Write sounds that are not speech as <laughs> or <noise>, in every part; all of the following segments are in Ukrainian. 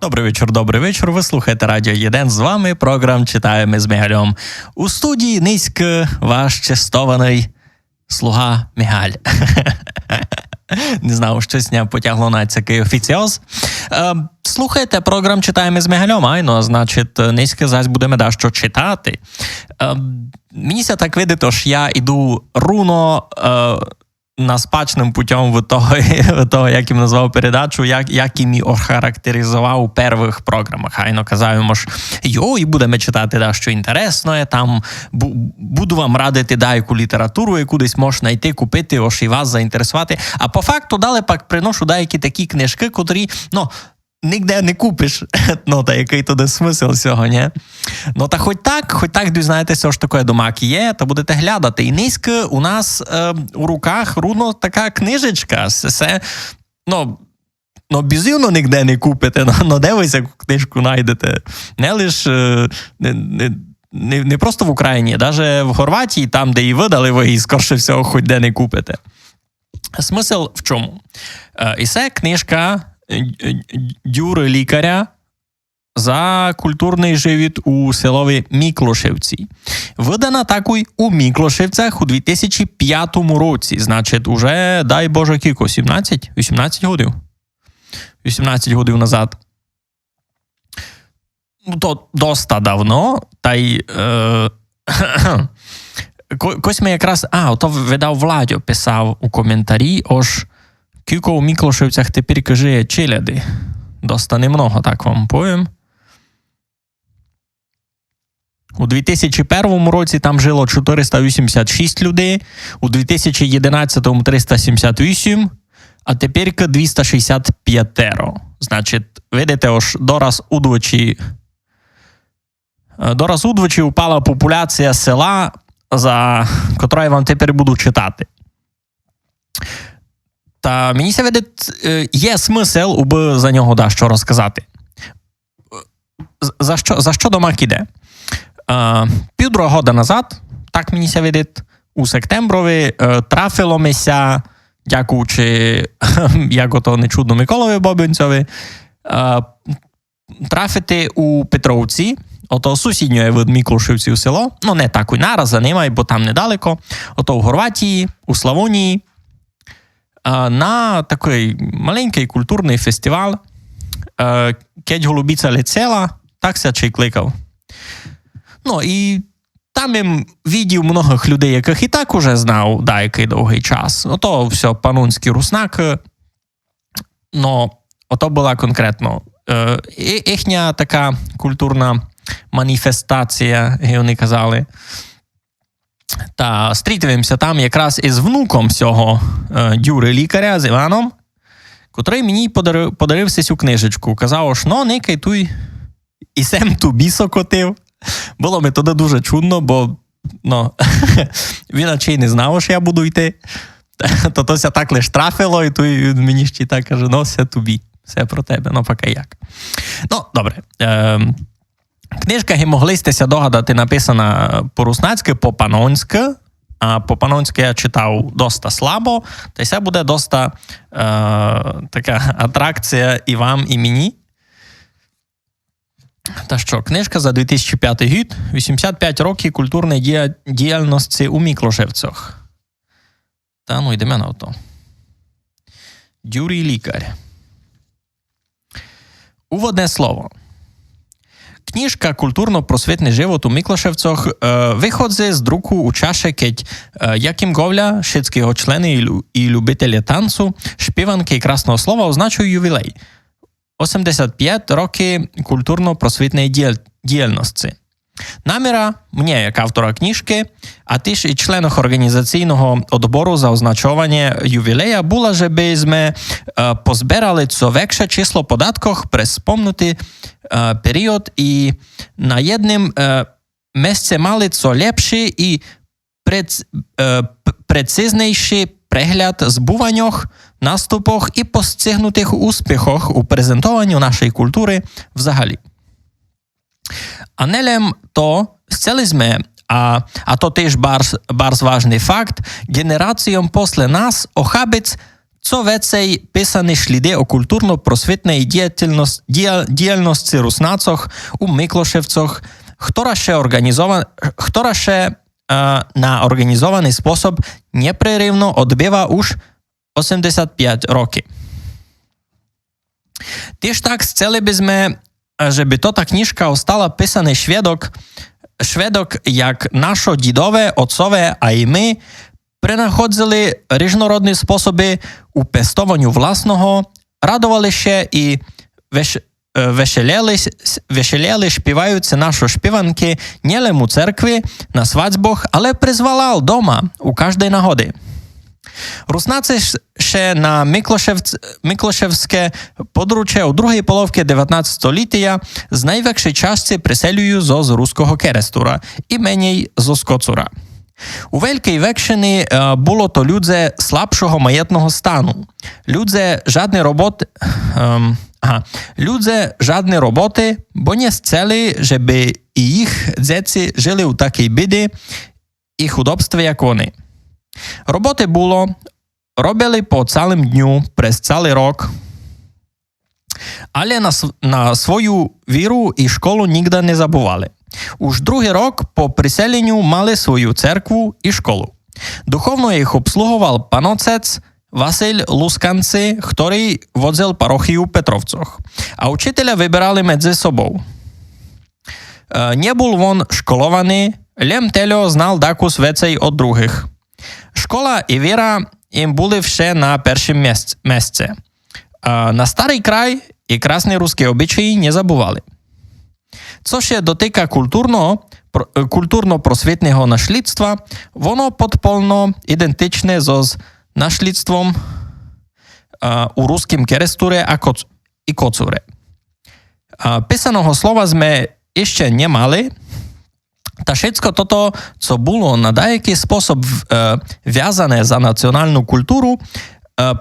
Добрий вечір, добрий вечір. Ви слухаєте Радіо Єден. З вами програм Читаємо з Мігальом. У студії низько ваш честований слуга Мігаль. <laughs> Не знав, щось не потягло на такий офіціоз. Е, слухайте програм Читаємо з Мігальом, айно, значить, низько зась будемо дещо читати. Е, мені ся так видить, що я іду руно. Наспачним путем в того, <laughs> того, як їм назвав передачу, як, як їм охарактеризував у перших програмах. Хайно казав ж, йо, і будемо читати да, що інтересне, там бу, буду вам радити да, яку літературу, яку десь можеш знайти, купити, ось і вас заінтересувати. А по факту далі пак приношу деякі такі книжки, котрі, ну, Нігде не купиш, <laughs> ну та який туди смисл цього, ні? Ну та хоч так, хоч так дізнаєтеся, що таке домак є, та будете глядати. І низько у нас е, у руках руно така книжечка. Все, ну, ну, безумно ніде не купите, <laughs> ну, ну де ви цю книжку знайдете? Не лише е, не, не, не просто в Україні, навіть в Хорватії, там, де і видали, ви її, скорше всього, хоч де не купите. Смисл в чому? Е, і це книжка. Дюри лікаря за культурний живіт у селові Міклошевці. Видана також у Міклошевцях у 2005 році. Значить, уже, дай Боже, кілько, 17? 18 годів. 18 годів назад. Ну, то доста давно, та й. Е, <coughs> Кось ми якраз. А, ото видав Владьо писав у коментарі, ож. Кілько у Міклошевцях тепер каже челяди. Доста немного, так вам повім. У 2001 році там жило 486 людей, у 2011 378, а тепер 265. Значить, видите, ось дораз удвочі дораз удвочі упала популяція села, за котра я вам тепер буду читати. Та мені ся видить, є смисл, уби за нього да, що розказати. За що за що домак іде? Півдруга года назад, так мені ся видить, у сектемброві трафило мися, дякуючи, <laughs> як ото нечудно Миколові Бобинцеві, трафити у Петровці, ото сусідньої від Міклушівців село, ну не так і нараз за ними, бо там недалеко, ото в Хорватії, у Славонії, на такий маленький культурний фестиваль Кеть Голубіця летела, так ся чи кликав. Ну і там я видів многих людей, яких і так уже знав деякий довгий час. Ото все панунський руснак. Ну, ото була конкретно їхня така культурна маніфестація, як вони казали. Та стрітуємося там якраз із внуком цього е, дюри лікаря з Іваном, котрий мені подарив, подарив цю книжечку. Казав, що ну, никай туй і сем тубі сокотив. Було ми туди дуже чудно, бо ну, <laughs> він наче й не знав, що я буду йти. <laughs> То тося так лиш трафило, і той мені ще так каже: ну, все тобі, все про тебе, ну поки як. Ну, добре. Е, Книжка, як моглистеся догадати, написана по-руснацьки, по-панонськи. А по-панонськи я читав доста слабо, та це буде доста е, така атракція і вам, і мені. Та що, книжка за 2005 рік, 85 років культурної діяльності у Міклошевцях. Та ну йдемо на ото. Дюрій лікар. Уводне слово. Knižka Kulturno-prosvetný život u Mikloševcoch e, vychodzi z druku u čaše, keď e, Jakим Говля, všetky jeho členy i ľubiteľe tancu, špievanky krásneho slova označujú juvilej. 85 roky культурно-просвітної діяльності. Наміра мені, як автора книжки, а тож і членах організаційного відбору за означування ювілея була, щоб ми позбирали це векше число спомнути е, період і на єдним місці мали це лепший і прец, прецизніший прегляд збуваннях, наступах і постигнутих успіхах у презентуванні нашої культури взагалі. A nelem to, chceli sme, a, a to tiež bars, bars vážny fakt, generáciám posle nás ochábec co vecej pisaných ľudí o kultúrno-prosvetnej dielnosti rusnácoch u Mikloševcoch, ktorá še, ktorá še uh, na organizovaný spôsob neprerivno odbieva už 85 roky. Tiež tak chceli by sme żeby to ta kniżka ostała pisany świadok, świadok jak nasze dzidowe, ojcowe, a i my принаходили різнородні способи у пестованню власного, радувалися і веш, веселялись, веселяли, співаються наші співанки не лише у церкві, на свадьбах, але призвалал дома у кожної нагоди. Руснаці ще на Миклошевське подруче у другій половці 19 століття з найвекшої часті приселюю з руського керестура і меній з Скоцура. У Великій Векшині е, було то людзе слабшого маєтного стану. Людзе жадної роботи. Ем, ага, людзе жадної роботи, бо не зцели, щоб і їх діти жили у такій біді і худобстві, як вони. Роботи було, робили по цілим дню, през цілий рок, але на, на свою віру і школу нігде не забували. Уж другий рок по приселенню мали свою церкву і школу. Духовно їх обслуговував панотець Василь Лусканці, який водзив парохію Петровцях, а учителя вибирали між собою. Не був він школований, лем тело знав дакус вецей від других. Школа і віра їм були ще на першому місці. На старий край і красні русські обичаї не забували. Co się dotyka kulturno, kulturno-prosвітнього наслідства, воно подпольно ідентичне з наслідством у руським керестуре і коцуре. Писаного слова sme ešte nemali, та všetko toto, co було на деякий спосіб в'язане за національну культуру,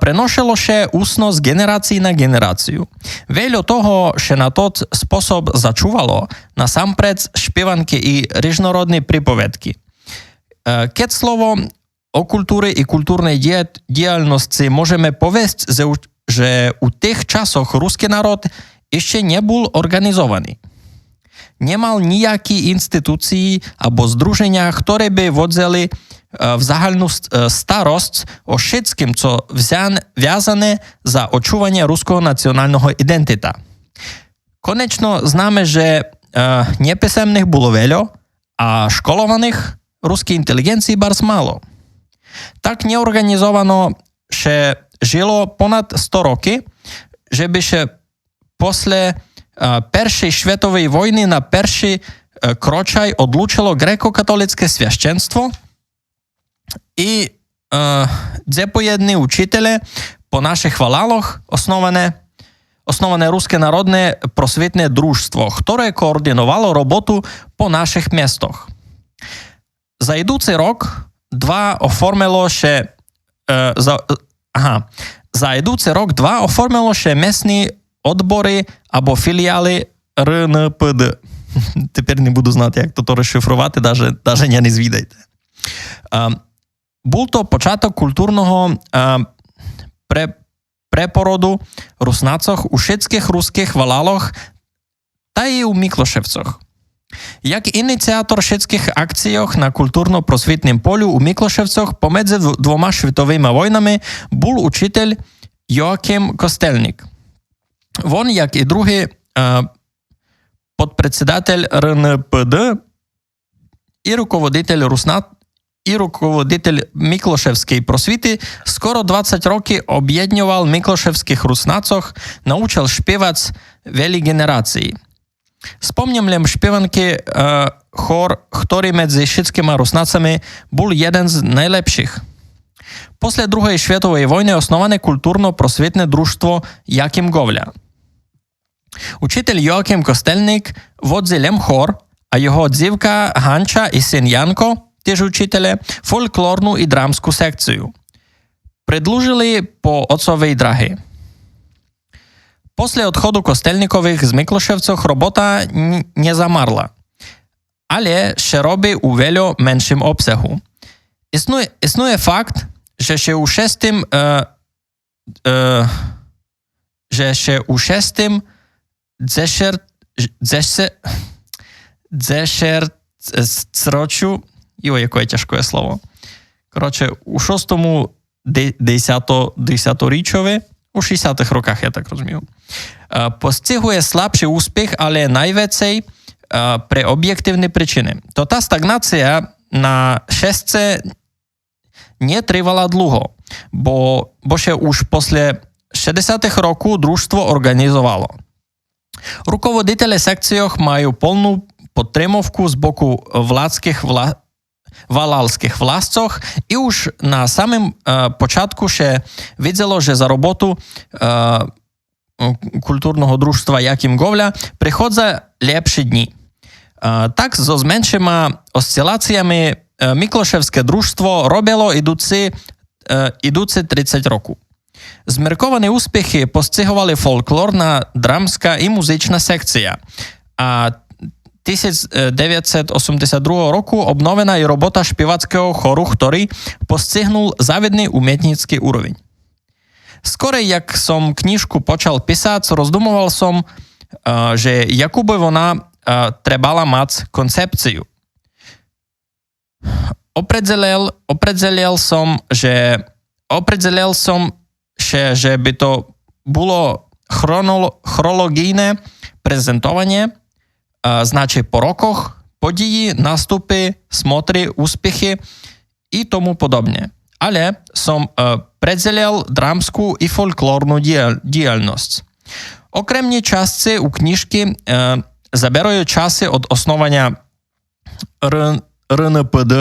Приношило ще усно з генерації на генерацію. Велю того, що на тот спосіб зачувало насамперед шпіванки і різнородні приповідки. Кет слово о культурі і культурній діяльності можемо повести, що у тих часах русський народ ще не був організований. Nie mal ніякі інституції або здруження, які би водзили в загальну старость о všetkým, co в'язане за очування руського національного ідентита. Конечно, знаємо, що неписемних було вело, а школованих руській інтелігенції барс мало. Так неорганізовано ще жило понад 100 років, żeby ще після Першої світової війни на перший крочай одлучило греко-католицьке священство – і е, це поєдні учителі по наших валалах основане, основане Руське народне просвітне дружство, яке координувало роботу по наших містах. За йдучий рок два оформило ще е, за, ага, за рок два оформило ще місні odbory або філіали РНПД. <laughs> Тепер не буду знати, як то розшифрувати, навіть не звідайте. Був то початок культурного пре, препороду руснацох у шицьких руських валалах та й у Міклошевцях. Як ініціатор шицьких акціях на культурно-просвітнім полю у Міклошевцях помедзи двома світовими війнами був учитель Йоаким Костельник. Він, як і другий е, подпредседатель РНПД і руководитель Руснат і руководитель Міклошевської просвіти скоро 20 років об'єднував Міклошевських руснацох, научив співати велі генерації. Спомням шпіванки е, хор, який між шицькими руснацами був один з найлепших. Після Другої світової війни основане культурно-просвітне дружство Яким Говля. Учитель Йоаким Костельник водзілем хор, а його дзівка Ганча і син Янко – теж учителе, фольклорну і драмську секцію. Предложили по отцовій драги. Після odchodu Костельникових з Миклошевцях робота не замарла, але ще роби у вело меншим обсягу. Існує, існує факт, що ще у шестим, е, е, że ще у шестим дзешер, дзеше, дзешерцрочу, йо, яке тяжке слово. Коротше, у шостому де- десято, десятирічові, у 60-х роках, я так розумію, е, постигує слабший успіх, але найвецей е, при об'єктивні причини. То та стагнація на шестце nie trwała długo, bo, bo się już после 60-х року drużstwo organizowało. Руководителі секціях мають повну підтримку з боку владських вла... валалських властях і уж на самим е, початку ще виділо, що за роботу е, культурного дружства Яким Говля приходять лепші дні. Е, так, з меншими осцилаціями е, Міклошевське дружство робило ідучи, е, ідучи 30 років. Zmerkované úspěchy postřehovaly folklorná, dramská i muzičná sekcia. A 1982 roku obnovená je robota špievackého choru, ktorý postihnul závidný umietnícky úroveň. Skorej, jak som knižku počal písať, rozdumoval som, e, že Jakubovona e, trebala mať koncepciu. Opredzelel, opredzelel som, že opredzelel som že, že by to було хроноло, хрологійне презентування, е, значить по роках, події, наступи, смотри, успіхи і тому подобне. Але som е, приділяв драмську і фольклорну діяль- діяльність. Окремні частці у книжці е, забирають часи від основання РНПД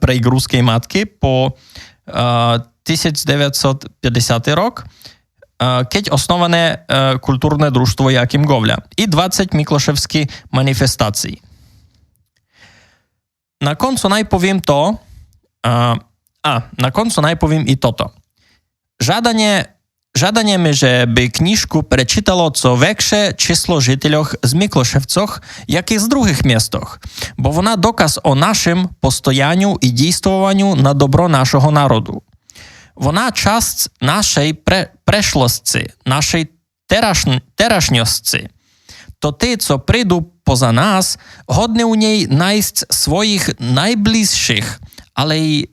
преігрузької матки по 1950 рік, е, кеть основане е, культурне дружство Яким Говля і 20 міклошевські маніфестації. На концу найповім то, е, на концу найповім і тото. Żadanie mi, żeby kniżku przeczytało co większe число жителів з Міклошевцях, як і з других містах, бо вона доказ о нашим постоянню і дійствуванню на добро нашого народу. Вона часть нашої пре, прешлості, нашої терашн, терашньості. То ти, co прийду поза нас, годне у ній найсть своїх найближчих, але й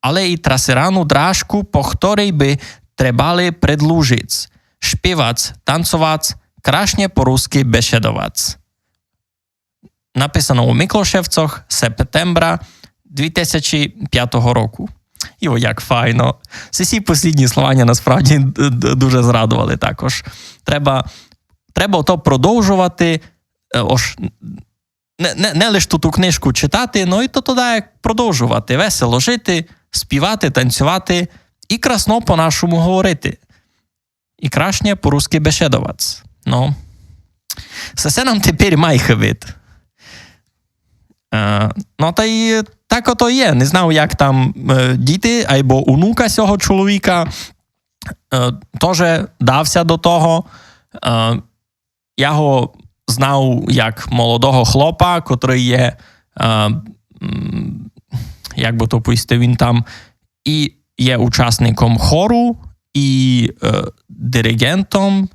ale i traseraну drážku, po ktorej by trebali predlúžiť, špívať, tancovať, krásne po rusky bešedovať. Написано у Миколашевцях септембра 2005 року. Йо, як файно. Всі послідні слова насправді дуже зрадували також. Треба, треба то продовжувати. е, Ож, не, не, не лише ту книжку читати, ну і то туди продовжувати, весело жити, співати, танцювати і красно по-нашому говорити. І краще по-русски бешедувати. Ну, все нам тепер майхе вид. Е, ну, та й так ото є. Не знав, як там е, діти або онука цього чоловіка е, теж дався до того. Е, я його знав як молодого хлопа, котрий є, як би то пояснити, він там і є учасником хору, і диригентом,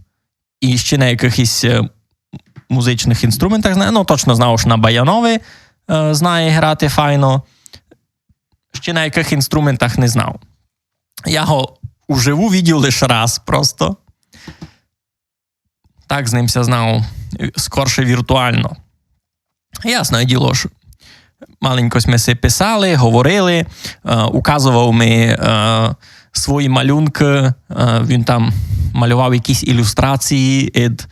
і ще на якихось музичних інструментах. Ну, точно знав, що на баянові е, знає грати файно. Ще на яких інструментах не знав. Я його уживу видів лише раз просто. Так з ним знав е, скорше віртуально. Ясно діло, що маленько ми си писали, говорили, е, указував ми е, свої малюнки, е, він там малював якісь ілюстрації. Ід...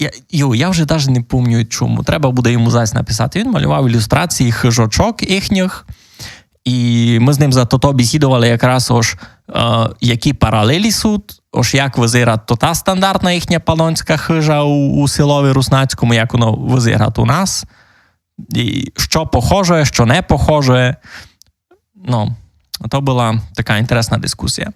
Я, йо, я вже навіть не пам'ятаю чому. Треба буде йому зась написати. Він малював ілюстрації хижочок їхніх. І ми з ним за то бесідували якраз ось, е, які паралелі суд, ось як визира то та стандартна їхня палонська хижа у, у селові Руснацькому, як воно визира у нас. І що похоже, що не похоже. Ну, то була така інтересна дискусія.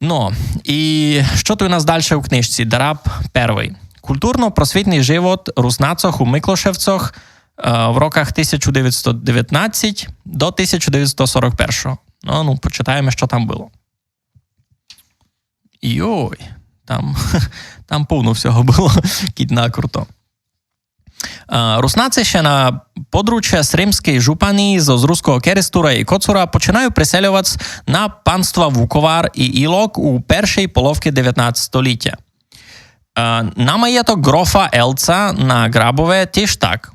Ну, і що тут у нас далі у книжці? Дараб перший. Культурно-просвітний живот Руснацох у Миклошевцях е, в роках 1919 до 1941. Ну, ну, почитаємо, що там було. Йой, там, <laughs> там повно всього було, кідна круто. Руснаці ще на подруччя з римської жупані з руського Керестура і Коцура починають приселюватися на панства Вуковар і Ілок у першій половці 19 століття. На маєток грофа Елца на Грабове теж так.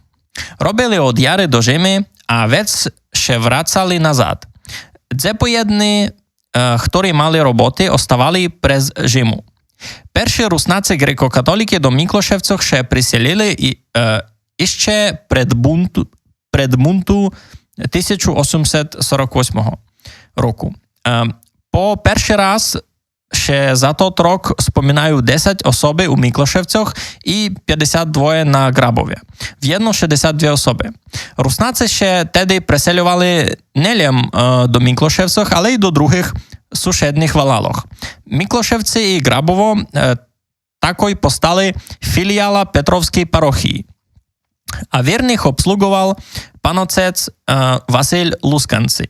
Робили од яри до Жими, а вец ще врацали назад. Це поєдні, які мали роботи, оставали през Жиму. Перші руснаці греко-католики до Міклошевців ще приселили і, е, іще пред бунту, 1848 року. Е, по перший раз ще за тот рок споминаю 10 особи у Міклошевцях і 52 на Грабові. В'єдно 62 особи. Руснаці ще тоді приселювали не е, до Міклошевців, але й до других сушедних валалох. Міклошевці і Грабово е, такой постали філіала Петровської парохії. А вірних обслугував панотець е, Василь Лусканці.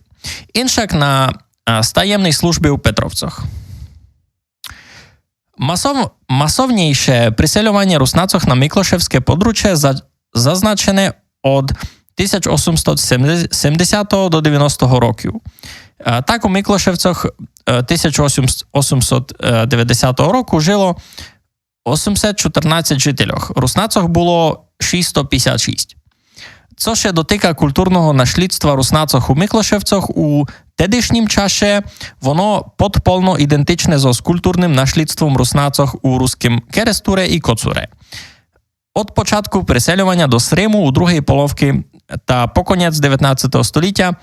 Іншак на е, стаємній службі у Петровцях. Масов, масовніше приселювання руснацох на Миклошевське подруччя за, зазначене від 1870 до 90 років. Так у Миклошевцях 1890 року жило 814 жителів. Руснацох було 656. Co się dotyka kulturnego naśledztwa Rusnacoch u Mykleszewcoch, u tedysznim czasie wono podpolno identyczne z kulturnym naśledztwem Rusnacoch u ruskim Keresture i Kocure. Od początku переселювання до Сриму у другій половці та по конець 19 століття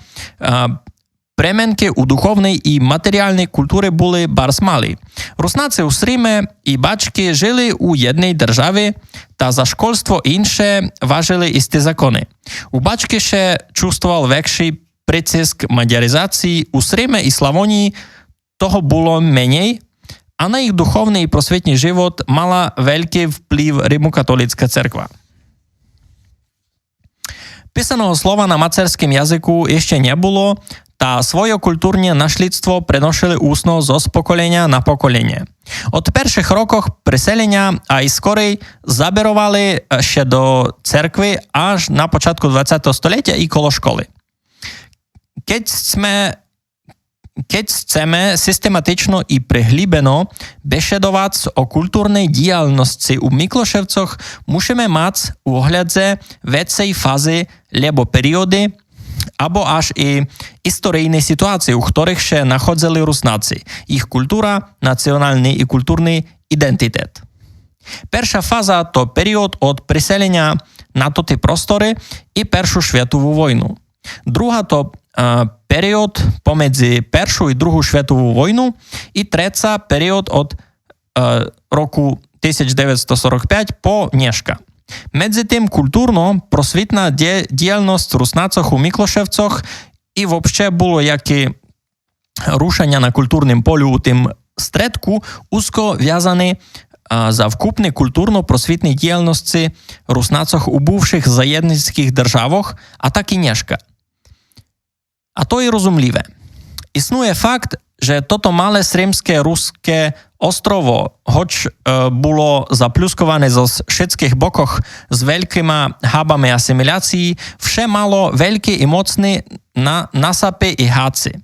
Пременки у духовній і матеріальній культурі були барсмалі. Руснаци у Сриме і бачки жили у єдній державі та за школьство інше важили істи закони. У бачки ще чувствував векший притиск мадяризації у Сриме і Славонії того було меней, а на їх духовний і просвітній живот мала великий вплив Риму-католицька церква. Мацерському язику ще не було, та своє культурне наслідство приносили усно з покоління на покоління. От перших роках приселення, а й скорей заберували ще до церкви аж на початку ХХ століття і коло школи. Keď sme keď chceme systematično i prehlíbeno bešedovať o kultúrnej diálnosti u Mikloševcoch, musíme mať u ohľadze vecej fázy lebo periódy, або аж і історичні ситуації, у яких ще знаходили руснаці, їх культура, національний і культурний ідентитет. Перша фаза то період від приселення на тоті простори і Першу світову війну. Друга то період поміж Першу і Другу світову війну, і третя період від е, року 1945 по Нєшка. Medzi tým kultúrno prosvітна діяльність руснацох у Міклошевцях і взагалі було як і рушення на культурному полю у тим стредку узко в'язані за вкупні культурно-просвітні діяльності руснацох у бувших заєдницьких державах, а так і Нєшка. A to je rozumlivé. Istnuje fakt, že toto malé sremské ruské ostrovo, hoč e, bolo zapľuskované zo všetkých bokoch s veľkýma hábami asimilácií, vše malo veľký i mocný na, nasapy i háci.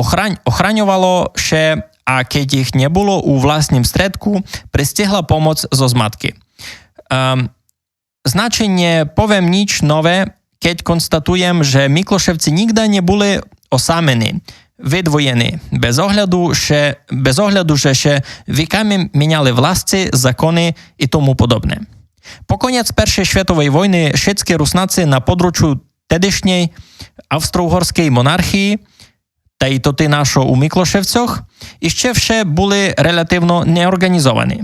Ochraň, ochraňovalo vše a keď ich nebolo u vlastním stredku, pristihla pomoc zo zmatky. Um, značenie poviem nič nové keď konstatujem, že Mikloševci nikda neboli osamení видвоєні, без огляду ще, без огляду že ще віками міняли власті, закони і тому подобне. По конець Першої світової війни шведські руснаці на подручу тедішньої австро-угорської монархії та й тоти нашого у Міклошевцях, іще ще були релятивно неорганізовані.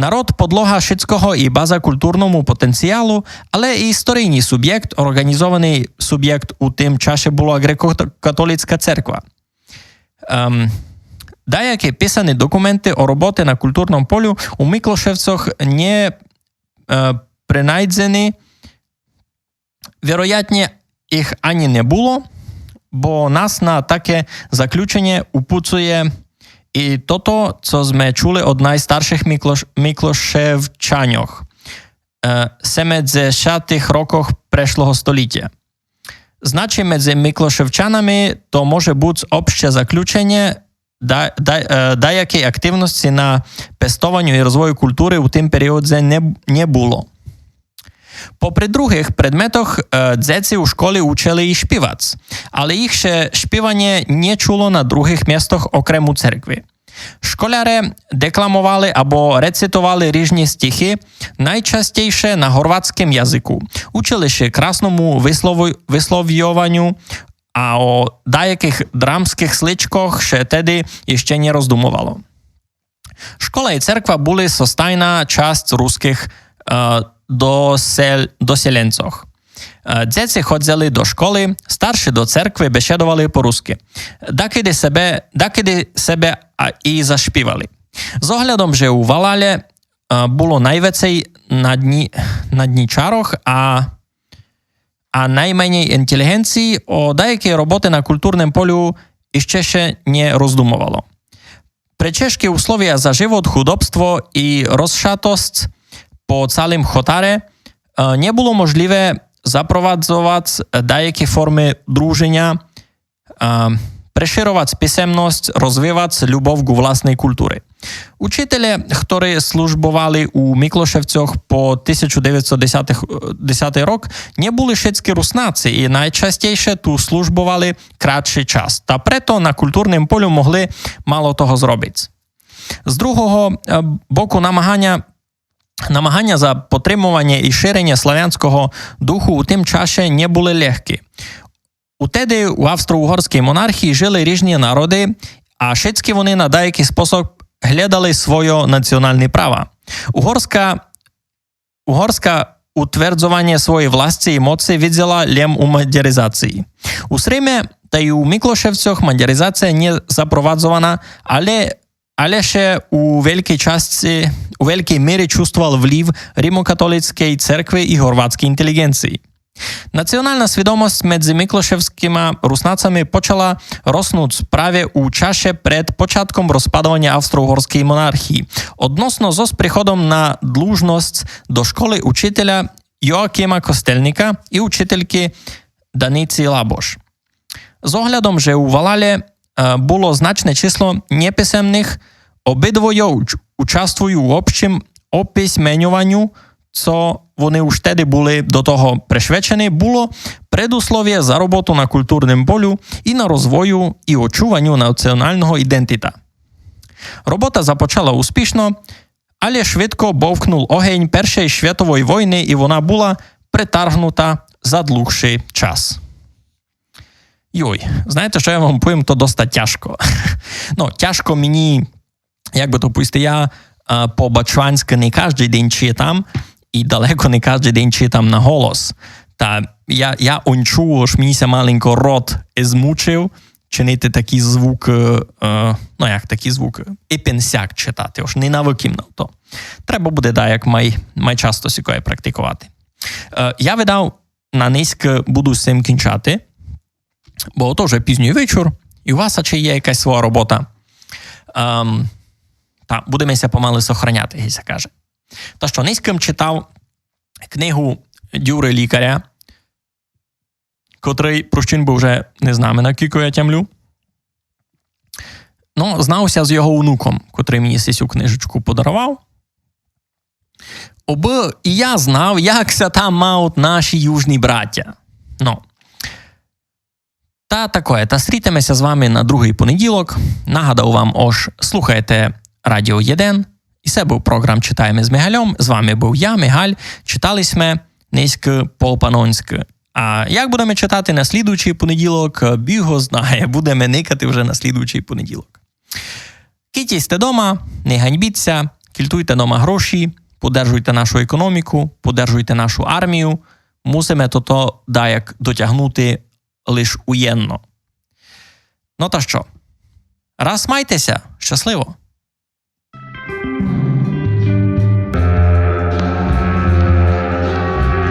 Народ подлога шицького і база культурному потенціалу, але і історичний суб'єкт, організований суб'єкт у тим часі була греко-католицька церква. Ем, Деякі писані документи о роботи на культурному полю у Миклошевцях не е, принайдзені. Вероятні, їх ані не було, бо нас на таке заключення упуцує І то, co sme čuli od najstarších Mikloš, Mikloševčaňoch. Е, Семедзешатих роках прешлого століття. Значить, між Миклошевчанами то може бути обще заключення деякої активності на пестованню і розвою культури у тим періоді не, не було. Попри других предметах е, дзеці у школі учили і śpiewać, але їх ще śpiewanie не чуло на других містах окремо церкви. Школяри декламували або рецитували різні стихи, найчастіше на хорватському язику, учили ще красному висловлюванню, а о деяких драмських сличках ще тоді іще не роздумувало. Школа і церква були состайна часть русських е, досель, доселенців. Е, Дзеці ходили до школи, старші до церкви бесідували по-русски. Дакиди себе, дакиди себе а, і зашпівали. З оглядом, що у Валалі е, було найвеcej на дні, на дні чарох, а, а найменій інтелігенції о деякі роботи на культурному полю іще ще не роздумувало. Przeciężkie usłowia za żywot, chudobstwo i rozszatost Chotare e, nie było możliwe zaprowadzować dajakie formy drużenia, e, przeszerować pisemność, rozwijać любов do własnej kultury. Uczyciele, którzy służbowali u Mikloszewcach po 1910 10 rok, nie wszystkie rusnacy i могли мало того зробити. З другого е, боку, намагання Намагання за підтримування і ширення славянського духу у тим часі не були легкі. Утеди у австро-угорській монархії жили різні народи, а шицькі вони на деякий спосіб глядали своє національне право. Угорська, угорська утверджування своєї власті і моці відділа лем у мадяризації. У Сримі та й у Міклошевцях мадяризація не запроваджувана, але ale ще у великій частці, у великій мірі чувствував влів римокатолицької церкви і хорватської інтелігенції. Національна свідомість між миклошевськими руснацами почала роснути праві у часі перед початком розпадування австро-угорської монархії, односно з приходом на длужність до школи учителя Йоакима Костельника і учительки Даниці Лабош. З оглядом, що у Валалі було значне число неписемних, обидвоє уч- участвують у общим описьменюванню, co вони už tedy були до того пришвечені, було предуслов'я за роботу на культурному полю і на розвою і очуванню національного ідентита. Робота започала успішно, але швидко бовкнув огонь Першої світової війни, і вона була притаргнута за довший час. Йой, знаєте, що я вам повім, то досить тяжко. <laughs> ну, тяжко мені, як би то пусти, я а, по-бачванськи не кожен день читам, і далеко не кожен день читам на голос. Та я, я ончу, аж мені маленько рот змучив чинити такий звук, е, е, ну як такий звук, епенсяк читати, аж не навиким на то. Треба буде, да, як май, май часто сікоє практикувати. Е, я видав на низько буду з цим кінчати, бо то вже пізній вечір, і у вас чи є якась своя робота. Ем, та будемося помали сохраняти, гіся каже. Та що низьким читав книгу Дюри лікаря, котрий прощин був вже не з нами на кілько я тямлю. Ну, знався з його онуком, котрий мені цю книжечку подарував. Оби і я знав, як ся там мають наші южні браття. Ну. Та такое, та стрітимося з вами на другий понеділок. Нагадав вам, ож слухайте Радіо 1. І це був програм Читаємо з Мигальом. З вами був я, Мигаль. Читали ми низько по-панонськи. А як будемо читати на слідуючий понеділок, біго знає, будемо никати вже на слідуючий понеділок. Китійте дома, не ганьбіться, кільтуйте дома гроші, подержуйте нашу економіку, подержуйте нашу армію. Мусимо то, то як дотягнути лиш уєнно. Ну та що? Раз майтеся, щасливо!